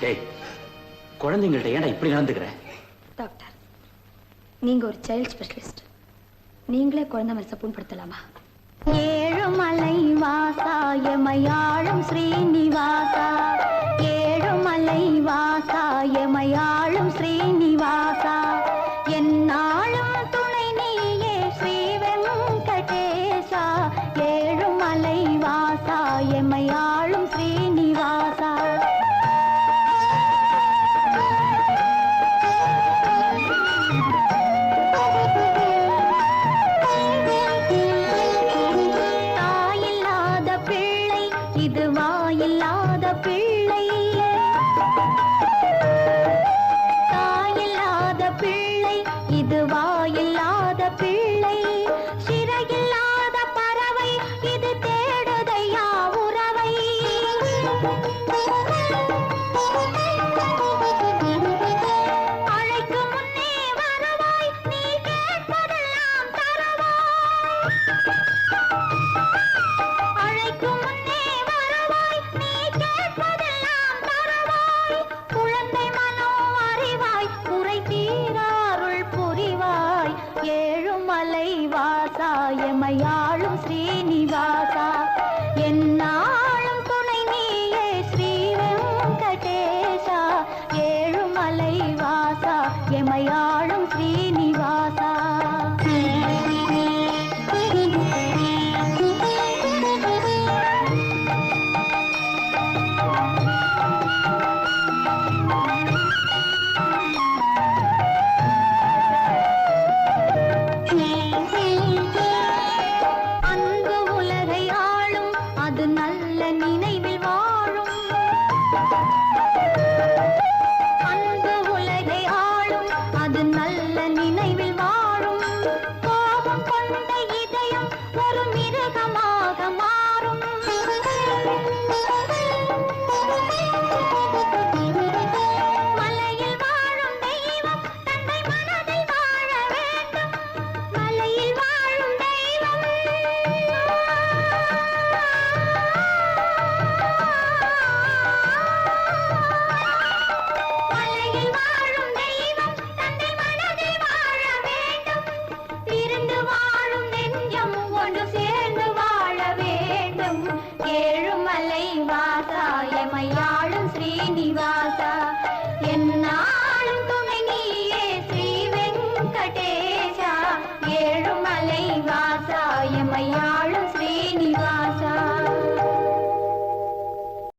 டேய் குழந்தைங்கள்ட்ட ஏன்டா இப்படி நடந்துக்கிற? டாக்டர் நீங்க ஒரு சைல்ட் ஸ்பெஷலிஸ்ட் நீங்களே குழந்தை மேல சப்புண்படுத்தலாமா ஏழுமலை வாசா எமையாளும் ஸ்ரீனிவாசா. ஏழுமலை வாசா எமையாளும் ஸ்ரீனிவாசா. எமையாளும் ஸ்ரீனிவாசா. என்னாலும் துணை நீயே ஸ்ரீ வெங்கடேசா ஏழுமலை வாசா எமையாளும் நினைவில் வாழும். வாசா எமையாளும் ஸ்ரீனிவாசா. என்னாலும் துணை நீயே ஸ்ரீ வெங்கடேசா. ஏழுமலை வாசா எமையாளும்